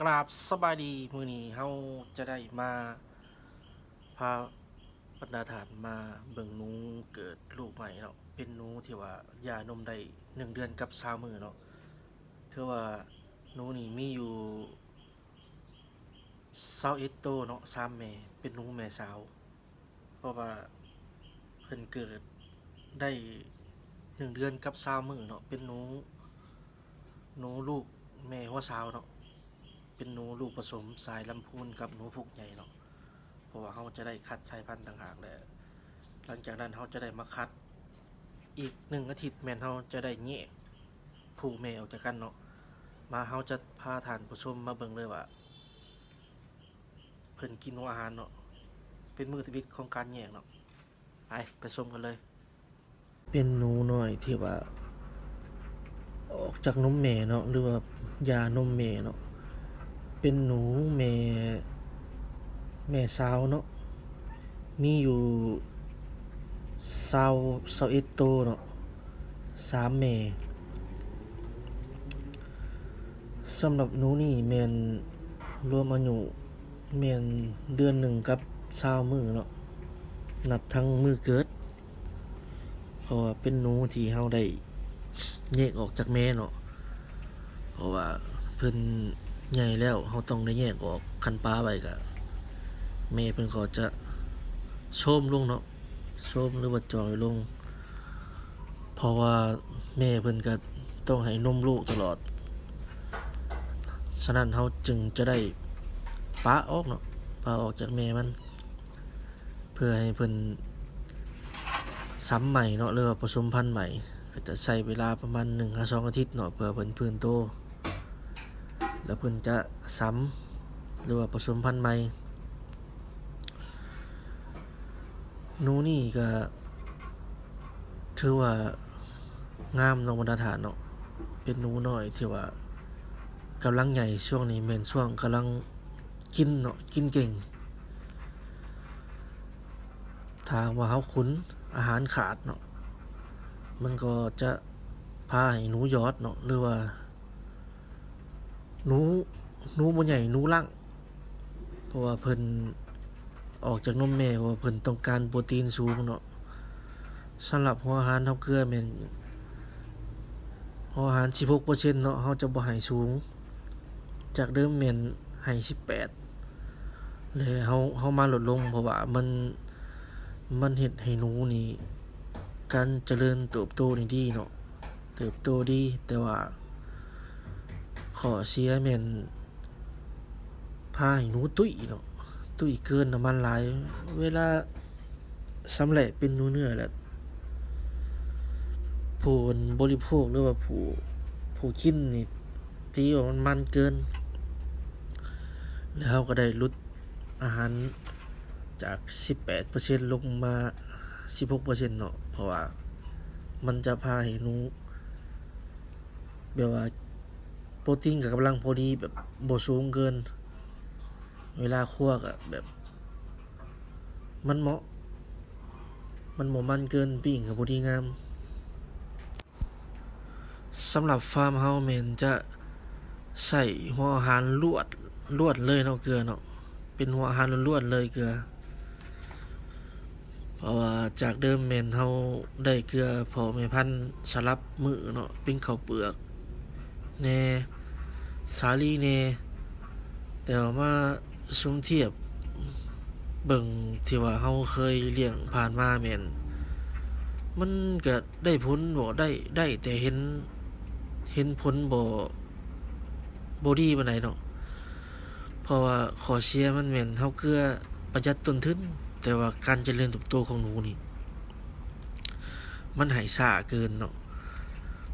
กราบสบายดีมือนี้เฮาจะได้มาพาบรรดาฐานมาเบิ่งนูเกิดลูกใหม่เนาะเป็นนูที่ว่าหย่านมได้หนึ่งเดือนกับสามมือเนาะเถือว่านูนี่มีอยู่เศร้าเอ็ดโตเนาะสามแม่เป็นนูแม่สาว เพราะว่าเพิ่นเกิดได้หนึ่งเดือนกับสามมือเนาะเป็นนูนูลูกแม่หัวสาวเนาะ เป็นหนูลูกผสมสายลำพูนกับหนูผูกใหญ่เนาะเพราะว่าเขาจะได้คัดสายพันธุ์ต่างหากแหละหลังจากนั้นเขาจะได้มาคัด อีกหนึ่งอาทิตย์แมนเขาจะได้แยกผู้แม่ออกจากกันเนาะมาเขาจะพาทานผู้ชมมาเบิ่งเลยว่าเพิ่นกินอาหารเนาะเป็นมือชีวิตของการแยกเนาะไปไปชมกันเลย เป็นหนูน้อยที่ว่า ออกจากนมแม่เนาะหรือว่ายานมแม่เนาะ เป็นหนูแม่แม่สาวเนาะมีอยู่สาวสาวเอ็ดโตวเนาะสามแม่สำหรับหนูนี่แมนรวมอายุแมนเดือนหนึ่งกับสาวมือเนาะนับทั้งมือเกิดเพราะว่าเป็นหนูที่เฮาได้แยกออกจากแม่เนาะเพราะว่าเพิ่น ใหญ่แล้วเขาต้องได้แยกออกคันป้าไปกะแม่เพิ่นก็จะโชมลงเนาะโชมหรือว่าจอยลง เพราะว่าแม่เพิ่นก็ต้องให้นมลูกตลอด ฉะนั้นเขาจึงจะได้ป้าออกเนาะป้าออกจากแม่มัน เพื่อให้เพิ่นซ้ำใหม่เนาะหรือว่าผสมพันธุ์ใหม่ก็จะใช้เวลาประมาณ1-2อาทิตย์เนาะเพื่อเพิ่นพื้นโต แล้วเพิ่นจะซ้ำหรือว่าผสมพันธุ์ใหม่หนูนี่ก็ถือว่างามนองบรรฐานเนาะเป็นหนูน้อยที่ว่ากำลังใหญ่ช่วงนี้แม่นช่วงกำลังกินเนาะกินเก่งทางว่าเฮาขุนอาหารขาดเนาะมันก็จะพาให้หนูยอดเนาะหรือว่า นูนูบ่ใหญ่นูล่างเพราะว่าเพิ่นออกจากนมแม่เพราะว่าเพิ่นต้องการโปรตีนสูงเนาะสำหรับหัวอาหารเฮาเกลือแม่นหัวอาหาร 16%เนาะเฮาจะบ่ให้สูง จากเดิมแม่นให้18เลยเฮาเฮามาลดลงเพราะว่ามันมันเฮ็ดให้หนูนี่การเจริญเติบโตนี่ดีเนาะเติบโตดีแต่ว่า ขอเสียแมนพาห้หนูตุ้ยเนาะตุ้ยเกินน้ำมันหลาย เวลาสำเร็จเป็นนูเนื้อแล้วผู้บริโภคหรือว่าผู้ผู้กินนี่ตีว่ามันมันเกิน แล้วก็ได้ลดอาหารจาก 18%ลงมา 16%เนาะเพราะว่ามันจะพาให้หนูแบบว่า รตีนกับกำลังพอดีแบบโบสูงเกิน เวลาคั่วก็แบบ มันเหมาะ มันหมมันเกินปิ้งกับพอดีงามสำหรับฟาร์มเฮาแมนจะใส่หัวอาหารลวดลวดเลยเนาะเกลือเนาะเป็นหัวอาหารลวดเลยเกลือ เพราะว่าจากเดิมแมนเฮาได้เกลือพอแม่พันธุ์สลับมือเนาะเป็นข้าวเปลือกแน่ สาลีแน่แต่ว่ามาซุมเทียบเบิ่งที่ว่าเฮาเคยเลี้ยงผ่านมาแม่นมันก็ได้ผลบ่ได้ได้แต่เห็นเห็นผลบ่บ่ดีปานใดเนาะเพราะว่าขอเชียร์มันแม่นเฮาเกลือประหยัดต้นทุนแต่ว่าการเจริญเติบโตของหนูนี่ มันให้ช้าเกินเนาะ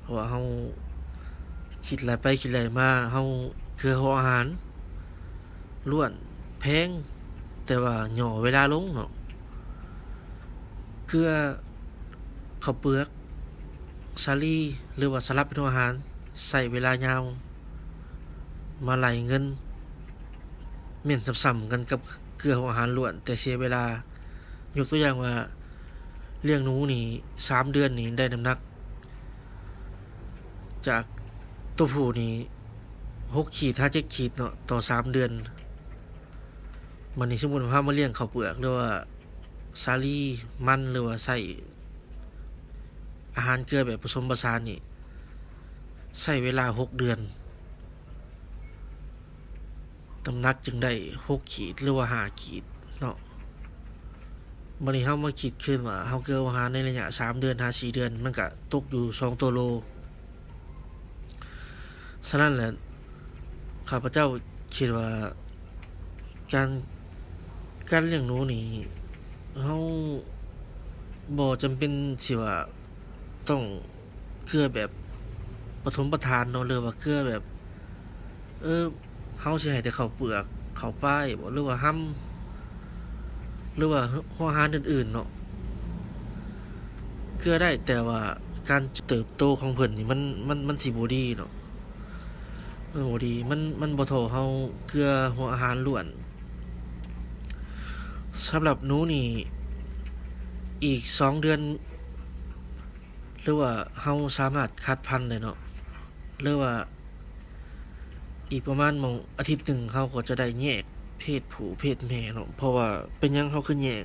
เพราะว่าเฮา คิดอะไรไปคิดอะไรมาเฮาคือเฮาอาหารล้วนแพง แต่ว่าหย่อเวลาลงเนาะเกลือข้าวเปลือกซาลีหรือว่าสลับเป็นอาหารใส่เวลายาว มาไหลเงินเม่นสัมๆกันกับเกลือของอาหารล้วน แต่เสียเวลายกตัวอย่างว่าเลี้ยงหนูนี่สามเดือนนี่ได้น้ำหนัก จาก ตัวผู้นี่หกขีดห้าเจ็ดขีดเนาะต่อสามเดือน มันนี่สมมติว่ามาเลี้ยงข้าวเปลือกหรือว่าซาลี่มันหรือว่าใส่อาหารเกลือแบบผสมผสานนี่ใส่เวลาหกเดือนตำนักจึงได้หกขีดหรือว่าห้าขีดเนาะมันนี่เขามาขีดขึ้นว่าเขาเกลืออาหารในระยะสามเดือนห้าสี่เดือน มันก็ตกอยู่สองตัวโล ฉะนั้นแหละข้าพเจ้าคิดว่าการการเลี้ยงหนูนี่เขาบ่จำเป็นสิว่าต้องเกลือแบบปฐมประทานเนาะหรือว่าเกลือแบบ เออเฮาสิให้แต่ข้าวเปลือกข้าวป้ายบ่หรือว่าห้ำหรือว่าหัวหารอื่น ๆ เนาะเกลือได้แต่ว่าการเติบโตของเพิ่นนี่มันมันมันสิบ่ดีเนาะ มันบ่ดี มัน มันบ่เท่าเฮาเกลือหัวอาหารล้วนสำหรับนูนี่ อีกสองเดือน หรือว่าเฮาสามารถคัดพันธุ์ได้เนาะหรือว่า อีกประมาณมองอาทิตย์หนึ่งเขาก็จะได้แยกเพศผู้เพศแม่เนาะเพราะว่าเป็นยังเขาคือแยก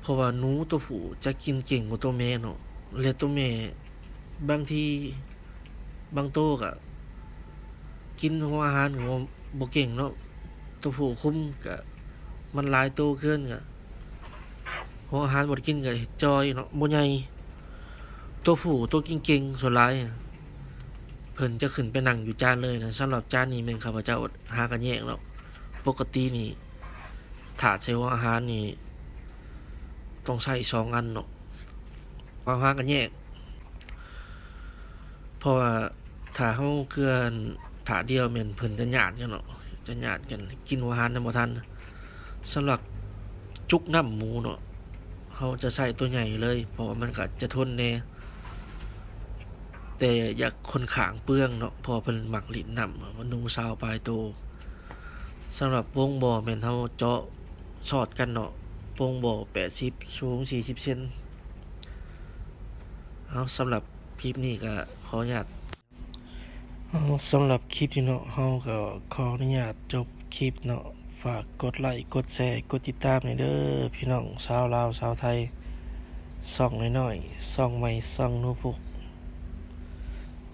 เพราะว่าหนูตัวผู้จะกินเก่งกว่าตัวแม่เนาะและตัวแม่บางทีบางโตวก็ กินหัวอาหารของบ่เก่งเนาะตัวผู้คุ้มก็มันหลายโตวเกินก็หัวอาหารบ่ได้กินก็จอยเนาะบ่ใหญ่ตัวผู้ตัวเก่งๆส่วนหลายเพิ่นจะขึ้นไปนั่งอยู่จานเลยนะสำหรับจานนี้แม่นข้าพเจ้าหากันแยกแล้วปกตินี่ถาดใส่หัวอาหารนี่ต้องใส่สองอันเนาะเอาหากันแยกเพราะว่าถ้าเฮาเกลือน ถาเดียวแม่นเพิ่นจะหยาดกันเนาะจะหยาดกันกินวอาหารได้บ่ทันสำหรับจุกน้ำหมูเนาะเฮาจะใส่ตัวใหญ่เลย เพราะว่ามันก็จะทนแน่แต่อยากคนขางเปื้องเนาะพอเพิ่นหมักลิ้นนำมันนูซาวปลายโตสำหรับวงบ่อแม่นเฮาเจาะสอดกันเนาะวงบ่อ80สูง40เซนเอาสำหรับคลิปนี้ก็ขออนุญาต สำหรับคลิปที่เนาะเฮาก็ขออนุญาตจบคลิปเนาะฝากกดไลค์กดแชร์กดติดตามหน่อยเด้อพี่น้องชาวลาวชาวไทยส่องน้อยๆส่องใหม่ส่องนูพุก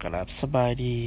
กราบสบายดี